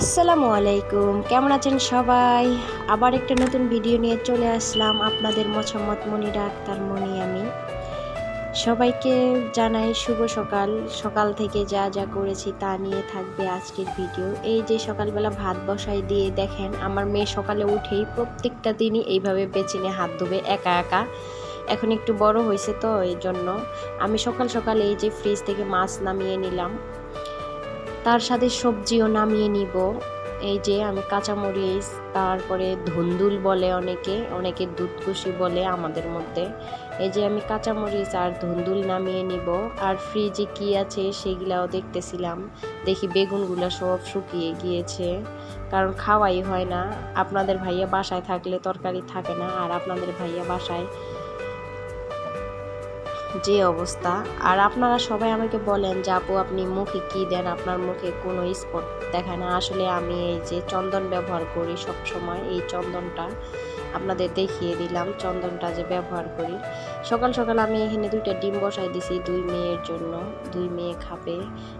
আসসালামু আলাইকুম। কেমন আছেন সবাই? আবার একটা নতুন ভিডিও নিয়ে চলে আসলাম আপনাদের মোছাম্মদ মনিরা আক্তার মনি আমি। সবাইকে জানাই শুভ সকাল। সকাল থেকে যা যা করেছি তা নিয়ে থাকবে আজকের ভিডিও। এই যে সকালবেলা ভাত বসাই দিয়ে দেখেন, আমার মেয়ে সকালে উঠেই প্রত্যেকটা দিনই এইভাবে বেচিনে হাত ধোবে, একা একা। এখন একটু বড় হয়েছে তো এই জন্য আমি সকাল সকাল এই যে ফ্রিজ থেকে মাছ নামিয়ে নিলাম। তার সাথে সবজিও নামিয়ে নিব। এই যে আমি কাঁচামরিচ, তারপরে ধুন্দুল বলে অনেকে অনেকে দুধকুশি বলে আমাদের মধ্যে। এই যে আমি কাঁচামরিচ আর ধুন্দুল নামিয়ে নিব। আর ফ্রিজে কি আছে সেগুলাও দেখতেছিলাম। দেখি বেগুনগুলো সব শুকিয়ে গিয়েছে। কারণ খাওয়াই হয় না। আপনাদের ভাইয়া বাসায় থাকলে তরকারি থাকে না। আর আপনাদের ভাইয়া বাসায় যে অবস্থা। আর আপনারা সবাই আমাকে বলেন যে, আপু, আপনি মুখে কি দেন? আপনার মুখে কোনো স্পট দেখায় না। আসলে আমি এই যে চন্দন ব্যবহার করি সব সময় এই চন্দনটা আপনাদের দেখিয়ে দিলাম, চন্দনটা যে ব্যবহার করি। সকাল সকাল আমি এখানে দুইটা ডিম বসাই দিছি, দুই মেয়ের জন্য। দুই মেয়ে খাবে।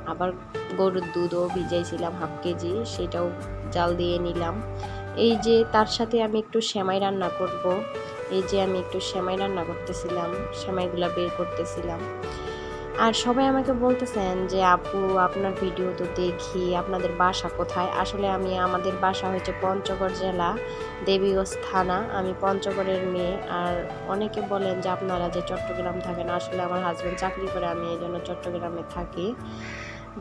আবার গরুর দুধও ভিজাইছিলাম হাফ কেজি, সেটাও জাল দিয়ে নিলাম। এই যে তার সাথে আমি একটু সেমাই রান্না করব। এই যে আমি একটু সেমাই রান্না করতেছিলাম, সেমাইগুলো বের করতেছিলাম। আর সবাই আমাকে বলতেছেন যে, আপু, আপনার ভিডিও তো দেখি, আপনাদের বাসা কোথায়? আসলে আমি, আমাদের বাসা হচ্ছে পঞ্চগড় জেলা, দেবীগঞ্জ থানা। আমি পঞ্চগড়ের মেয়ে। আর অনেকে বলেন যে, আপনারা যে চট্টগ্রাম থাকেন, আসলে আমার হাজব্যান্ড চাকরি করে, আমি এই জন্য চট্টগ্রামে থাকি।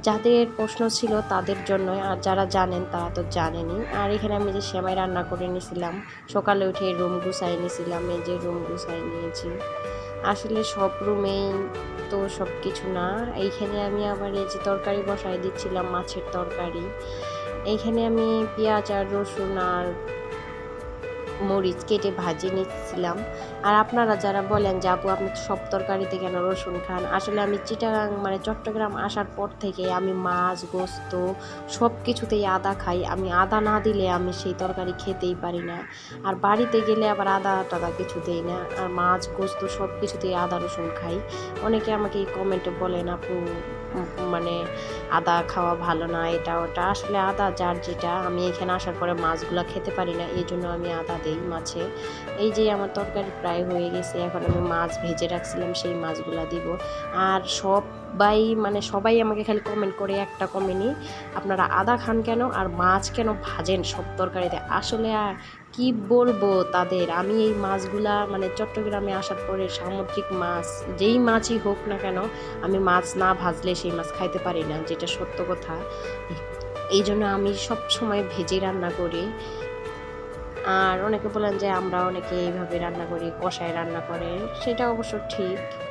যাদের প্রশ্ন ছিল তাদের জন্যই আর যারা জানেন তারা তো জানেনই আর এখানে আমি যে সেমাই রান্না করে নিয়েছিলাম, সকালে উঠে রুম গুছাই নিয়েছিলাম, এই যে রুম গুছাই নিয়েছি। আসলে সব রুমেই তো সব কিছু না। এইখানে আমি আবার এই যে তরকারি বসাই দিচ্ছিলাম, মাছের তরকারি। এইখানে আমি পেঁয়াজ আর রসুন আর মরিচ কেটে ভাজি নিচ্ছিলাম। আর আপনারা যারা বলেন যে, আপু, আপনি সব তরকারিতে কেন রসুন খান? আসলে আমি চিটাগাং মানে চট্টগ্রাম আসার পর থেকে আমি মাছ, গোস্ত সব কিছুতেই আদা খাই। আমি আদা না দিলে আমি সেই তরকারি খেতেই পারি না। আর বাড়িতে গেলে আবার আদা টাদা কিছু দেই না। আর মাছ, গোস্ত সব কিছুতেই আদা, রসুন খাই। অনেকে আমাকে কমেন্টে বলেন, আপু মানে আদা খাওয়া ভালো না, এটা, ওটা। আসলে আদা যার যেটা, আমি এখানে আসার পরে মাছগুলো খেতে পারি না এই জন্য আমি আদা দিই মাছে। এই যে আমার তরকারি প্রায় হয়ে গেছে। এখন আমি মাছ ভেজে রাখছিলাম, সেই মাছগুলো দিব। আর সবাই মানে সবাই আমাকে খালি কমেন্ট করে, একটা কমেন্টই আপনারা আদা খান কেন? আর মাছ কেন ভাজেন সব তরকারিতে? আসলে আর কি বলব তাদের? আমি এই মাছগুলা মানে চট্টগ্রামে আসার পরে সামুদ্রিক মাছ, যেই মাছই হোক না কেন, আমি মাছ না ভাজলে সেই মাছ খাইতে পারি না, যেটা সত্য কথা। এই জন্য আমি সব সময় ভেজে রান্না করি। আর অনেকে বলেন যে আমরা অনেকে এইভাবে রান্না করি, কষায় রান্না করে সেটা অবশ্য ঠিক।